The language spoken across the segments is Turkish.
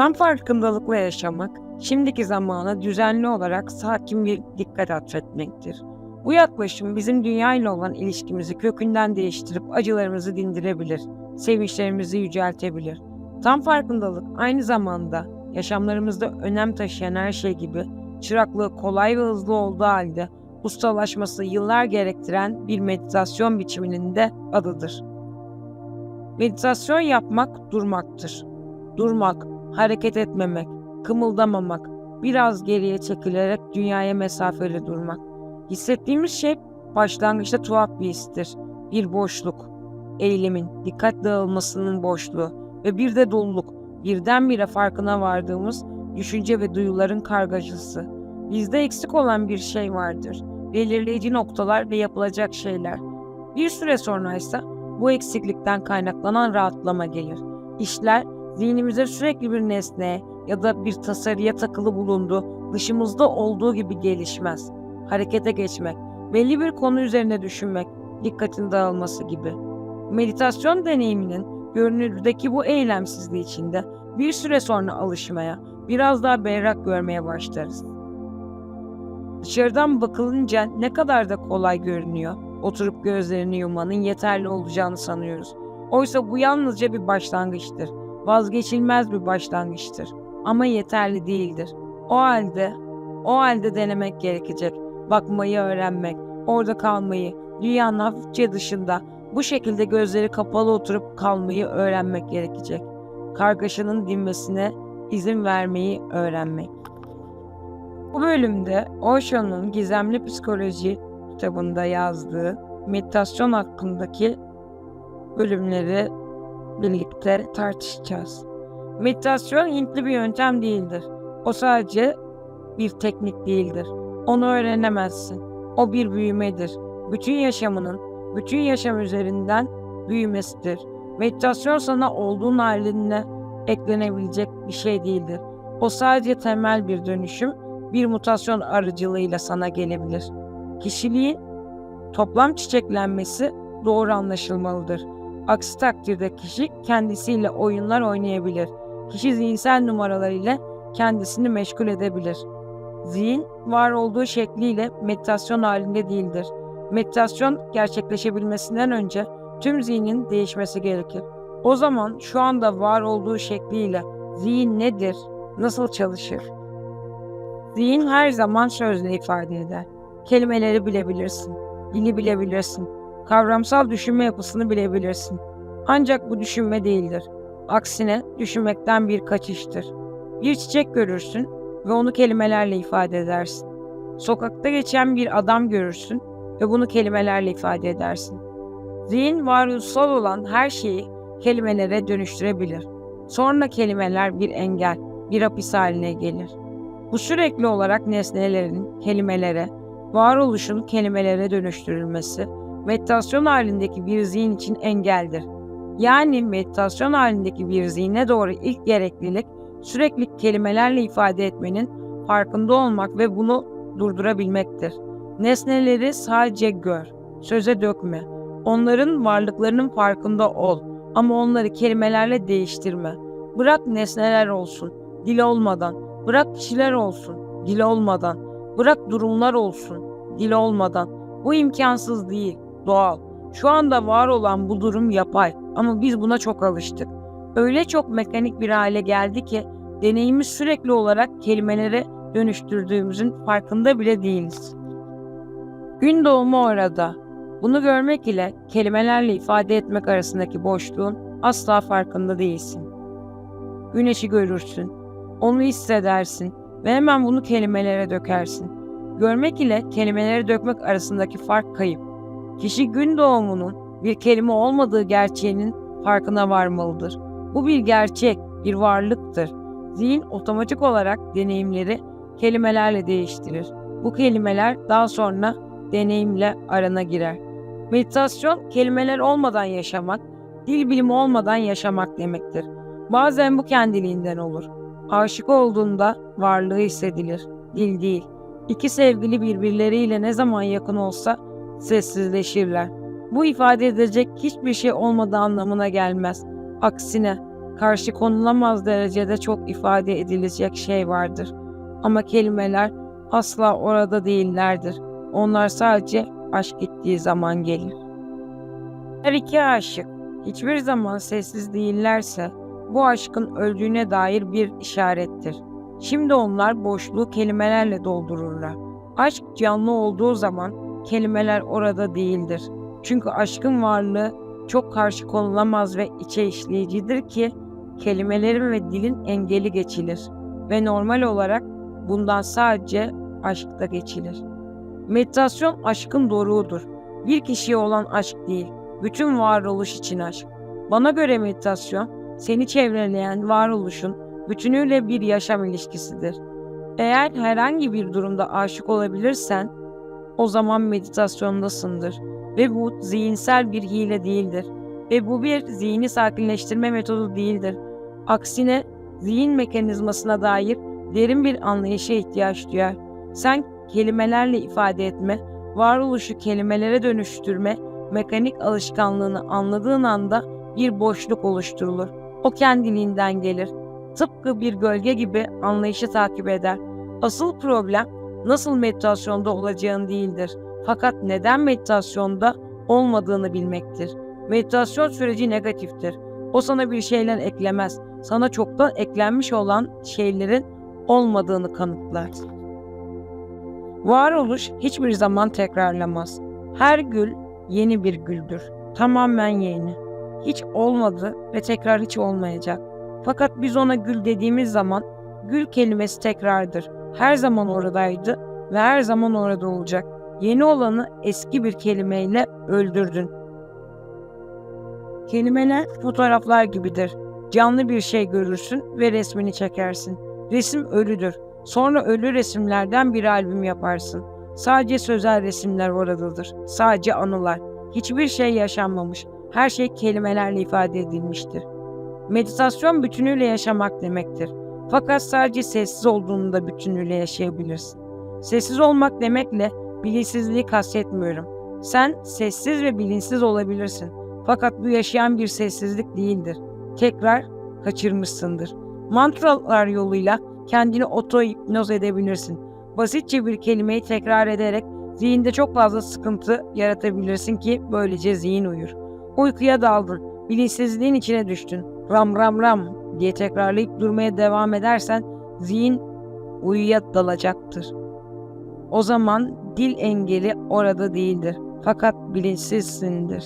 Tam farkındalıkla yaşamak, şimdiki zamana düzenli olarak sakin bir dikkat atfetmektir. Bu yaklaşım bizim dünya ile olan ilişkimizi kökünden değiştirip acılarımızı dindirebilir, sevinçlerimizi yüceltebilir. Tam farkındalık aynı zamanda yaşamlarımızda önem taşıyan her şey gibi çıraklığı kolay ve hızlı olduğu halde ustalaşması yıllar gerektiren bir meditasyon biçiminin de adıdır. Meditasyon yapmak durmaktır. Durmak, hareket etmemek, kımıldamamak, biraz geriye çekilerek dünyaya mesafeli durmak. Hissettiğimiz şey başlangıçta tuhaf bir histir. Bir boşluk, eğilimin, dikkat dağılmasının boşluğu ve bir de doluluk, birdenbire farkına vardığımız düşünce ve duyuların kargaşası. Bizde eksik olan bir şey vardır. Belirleyici noktalar ve yapılacak şeyler. Bir süre sonra ise bu eksiklikten kaynaklanan rahatlama gelir. İşler zihnimize sürekli bir nesneye ya da bir tasarıya takılı bulunduğu, dışımızda olduğu gibi gelişmez. Harekete geçmek, belli bir konu üzerine düşünmek, dikkatin dağılması gibi. Meditasyon deneyiminin görünürdeki bu eylemsizliği içinde bir süre sonra alışmaya, biraz daha berrak görmeye başlarız. Dışarıdan bakılınca ne kadar da kolay görünüyor. Oturup gözlerini yumanın yeterli olacağını sanıyoruz. Oysa bu yalnızca bir başlangıçtır. Vazgeçilmez bir başlangıçtır. Ama yeterli değildir. O halde, o halde denemek gerekecek. Bakmayı öğrenmek, orada kalmayı, dünyanın hafifçe dışında bu şekilde gözleri kapalı oturup kalmayı öğrenmek gerekecek. Kargaşanın dinmesine izin vermeyi öğrenmek. Bu bölümde Osho'nun Gizemli Psikoloji kitabında yazdığı meditasyon hakkındaki bölümleri birlikte tartışacağız. Meditasyon Hintli bir yöntem değildir. O sadece bir teknik değildir. Onu öğrenemezsin. O bir büyümedir. Bütün yaşamının, bütün yaşam üzerinden büyümesidir. Meditasyon sana olduğun haline eklenebilecek bir şey değildir. O sadece temel bir dönüşüm, bir mutasyon aracılığıyla sana gelebilir. Kişiliğin toplam çiçeklenmesi doğru anlaşılmalıdır. Aksi takdirde kişi kendisiyle oyunlar oynayabilir. Kişi zihinsel numaralarıyla kendisini meşgul edebilir. Zihin var olduğu şekliyle meditasyon halinde değildir. Meditasyon gerçekleşebilmesinden önce tüm zihnin değişmesi gerekir. O zaman şu anda var olduğu şekliyle zihin nedir, nasıl çalışır? Zihin her zaman sözle ifade eder. Kelimeleri bilebilirsin, dili bilebilirsin, kavramsal düşünme yapısını bilebilirsin. Ancak bu düşünme değildir. Aksine düşünmekten bir kaçıştır. Bir çiçek görürsün ve onu kelimelerle ifade edersin. Sokakta geçen bir adam görürsün ve bunu kelimelerle ifade edersin. Zihin varoluşsal olan her şeyi kelimelere dönüştürebilir. Sonra kelimeler bir engel, bir hapis haline gelir. Bu sürekli olarak nesnelerin kelimelere, varoluşun kelimelere dönüştürülmesi, meditasyon halindeki bir zihin için engeldir. Yani meditasyon halindeki bir zihne doğru ilk gereklilik sürekli kelimelerle ifade etmenin farkında olmak ve bunu durdurabilmektir. Nesneleri sadece gör, söze dökme. Onların varlıklarının farkında ol ama onları kelimelerle değiştirme. Bırak nesneler olsun, dil olmadan. Bırak kişiler olsun, dil olmadan. Bırak durumlar olsun, dil olmadan. Bu imkansız değil, doğal. Şu anda var olan bu durum yapay ama biz buna çok alıştık. Öyle çok mekanik bir hale geldi ki deneyimi sürekli olarak kelimelere dönüştürdüğümüzün farkında bile değiliz. Gün doğumu orada. Bunu görmek ile kelimelerle ifade etmek arasındaki boşluğun asla farkında değilsin. Güneşi görürsün, onu hissedersin ve hemen bunu kelimelere dökersin. Görmek ile kelimelere dökmek arasındaki fark kayıp. Kişi gün doğumunun bir kelime olmadığı gerçeğinin farkına varmalıdır. Bu bir gerçek, bir varlıktır. Zihin otomatik olarak deneyimleri kelimelerle değiştirir. Bu kelimeler daha sonra deneyimle arana girer. Meditasyon kelimeler olmadan yaşamak, dil bilimi olmadan yaşamak demektir. Bazen bu kendiliğinden olur. Aşık olduğunda varlığı hissedilir, dil değil. İki sevgili birbirleriyle ne zaman yakın olsa sessizleşirler. Bu ifade edecek hiçbir şey olmadığı anlamına gelmez. Aksine karşı konulamaz derecede çok ifade edilecek şey vardır. Ama kelimeler asla orada değillerdir. Onlar sadece aşk gittiği zaman gelir. Her iki aşık hiçbir zaman sessiz değillerse bu aşkın öldüğüne dair bir işarettir. Şimdi onlar boşluğu kelimelerle doldururlar. Aşk canlı olduğu zaman kelimeler orada değildir. Çünkü aşkın varlığı çok karşı konulamaz ve içe işleyicidir ki kelimelerin ve dilin engeli geçilir ve normal olarak bundan sadece aşkta geçilir. Meditasyon aşkın doruğudur. Bir kişiye olan aşk değil, bütün varoluş için aşk. Bana göre meditasyon, seni çevreleyen varoluşun bütünüyle bir yaşam ilişkisidir. Eğer herhangi bir durumda aşık olabilirsen, o zaman meditasyondasındır ve bu zihinsel bir hile değildir ve bu bir zihni sakinleştirme metodu değildir. Aksine zihin mekanizmasına dair derin bir anlayışa ihtiyaç duyar. Sen kelimelerle ifade etme, varoluşu kelimelere dönüştürme, mekanik alışkanlığını anladığın anda bir boşluk oluşturulur. O kendiliğinden gelir. Tıpkı bir gölge gibi anlayışı takip eder. Asıl problem nasıl meditasyonda olacağın değildir. Fakat neden meditasyonda olmadığını bilmektir. Meditasyon süreci negatiftir. O sana bir şeyler eklemez. Sana çoktan eklenmiş olan şeylerin olmadığını kanıtlar. Varoluş hiçbir zaman tekrarlamaz. Her gül yeni bir güldür. Tamamen yeni. Hiç olmadı ve tekrar hiç olmayacak. Fakat biz ona gül dediğimiz zaman gül kelimesi tekrardır. Her zaman oradaydı ve her zaman orada olacak. Yeni olanı eski bir kelimeyle öldürdün. Kelimeler fotoğraflar gibidir. Canlı bir şey görürsün ve resmini çekersin. Resim ölüdür. Sonra ölü resimlerden bir albüm yaparsın. Sadece sözel resimler oradadır. Sadece anılar. Hiçbir şey yaşanmamış. Her şey kelimelerle ifade edilmiştir. Meditasyon bütünüyle yaşamak demektir. Fakat sadece sessiz olduğunda bütünüyle yaşayabilirsin. Sessiz olmak demekle bilinçsizliği kastetmiyorum. Sen sessiz ve bilinçsiz olabilirsin. Fakat bu yaşayan bir sessizlik değildir. Tekrar kaçırmışsındır. Mantralar yoluyla kendini oto hipnoz edebilirsin. Basitçe bir kelimeyi tekrar ederek zihinde çok fazla sıkıntı yaratabilirsin ki böylece zihin uyur. Uykuya daldın, bilinçsizliğin içine düştün. Ram ram ram diye tekrarlayıp durmaya devam edersen zihin uyuya dalacaktır. O zaman dil engeli orada değildir. Fakat bilinçsizsindir.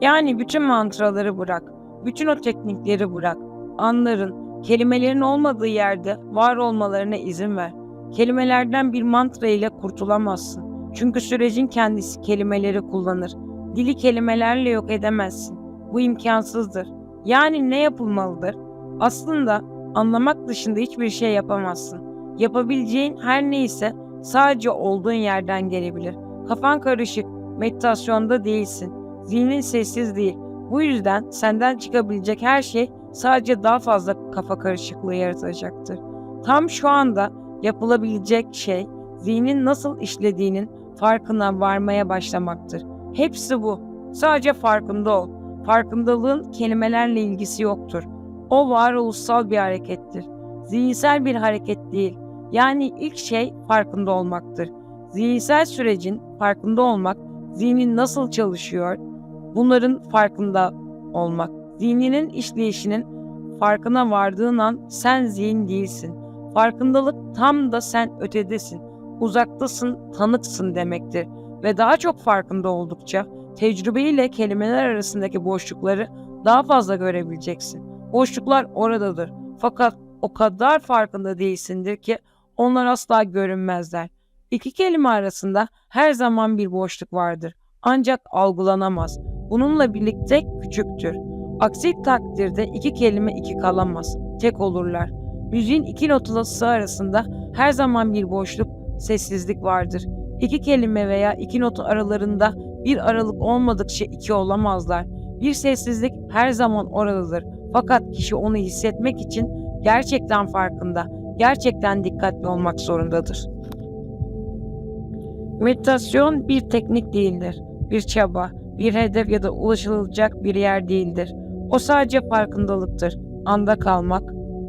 Yani bütün mantraları bırak. Bütün o teknikleri bırak. Anların, kelimelerin olmadığı yerde var olmalarına izin ver. Kelimelerden bir mantra ile kurtulamazsın. Çünkü sürecin kendisi kelimeleri kullanır. Dili kelimelerle yok edemezsin. Bu imkansızdır. Yani ne yapılmalıdır? Aslında anlamak dışında hiçbir şey yapamazsın. Yapabileceğin her neyse sadece olduğun yerden gelebilir. Kafan karışık, meditasyonda değilsin. Zihnin sessiz değil. Bu yüzden senden çıkabilecek her şey sadece daha fazla kafa karışıklığı yaratacaktır. Tam şu anda yapılabilecek şey zihnin nasıl işlediğinin farkına varmaya başlamaktır. Hepsi bu. Sadece farkında ol. Farkındalığın kelimelerle ilgisi yoktur. O varoluşsal bir harekettir. Zihinsel bir hareket değil. Yani ilk şey farkında olmaktır. Zihinsel sürecin farkında olmak, zihnin nasıl çalışıyor, bunların farkında olmak. Zihninin işleyişinin farkına vardığın an sen zihin değilsin. Farkındalık tam da sen ötedesin. Uzaktasın, tanıksın demektir. Ve daha çok farkında oldukça tecrübeyle kelimeler arasındaki boşlukları daha fazla görebileceksin. Boşluklar oradadır. Fakat o kadar farkında değilsindir ki onlar asla görünmezler. İki kelime arasında her zaman bir boşluk vardır. Ancak algılanamaz. Bununla birlikte küçüktür. Aksi takdirde iki kelime iki kalamaz. Tek olurlar. Müziğin iki notası arasında her zaman bir boşluk, sessizlik vardır. İki kelime veya iki notu aralarında bir aralık olmadıkça iki olamazlar. Bir sessizlik her zaman oradadır. Fakat kişi onu hissetmek için gerçekten farkında, gerçekten dikkatli olmak zorundadır. Meditasyon bir teknik değildir, bir çaba, bir hedef ya da ulaşılacak bir yer değildir. O sadece farkındalıktır. Anda kalmak,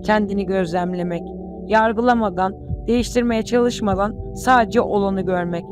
kendini gözlemlemek, yargılamadan, değiştirmeye çalışmadan sadece olanı görmek.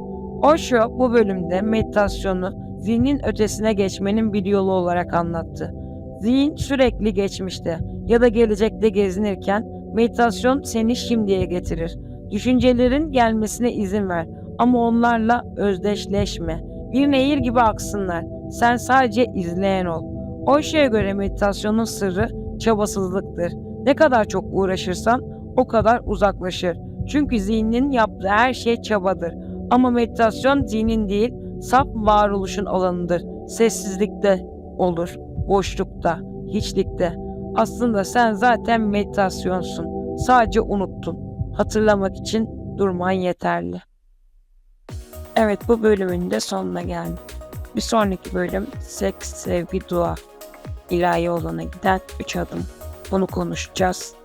Osho bu bölümde meditasyonu zihnin ötesine geçmenin bir yolu olarak anlattı. Zihin sürekli geçmişte ya da gelecekte gezinirken meditasyon seni şimdiye getirir. Düşüncelerin gelmesine izin ver ama onlarla özdeşleşme. Bir nehir gibi aksınlar. Sen sadece izleyen ol. Osho'ya göre meditasyonun sırrı çabasızlıktır. Ne kadar çok uğraşırsan o kadar uzaklaşır. Çünkü zihnin yaptığı her şey çabadır. Ama meditasyon zihnin değil, saf varoluşun alanıdır. Sessizlikte olur, boşlukta, hiçlikte. Aslında sen zaten meditasyonsun. Sadece unuttun. Hatırlamak için durman yeterli. Evet bu bölümün de sonuna geldik. Bir sonraki bölüm seks, sevgi, dua. İlahi olana giden 3 adım. Bunu konuşacağız.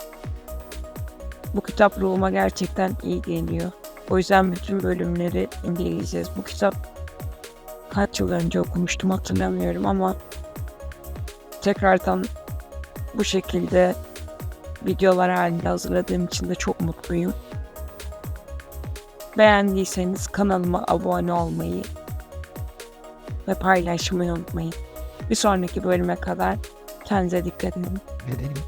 Bu kitap ruhuma gerçekten iyi geliyor. O yüzden bütün bölümleri inceleyeceğiz. Bu kitap kaç yıl önce okumuştum hatırlamıyorum ama tekrardan bu şekilde videolar halinde hazırladığım için de çok mutluyum. Beğendiyseniz kanalıma abone olmayı ve paylaşmayı unutmayın. Bir sonraki bölüme kadar kendinize dikkat edin.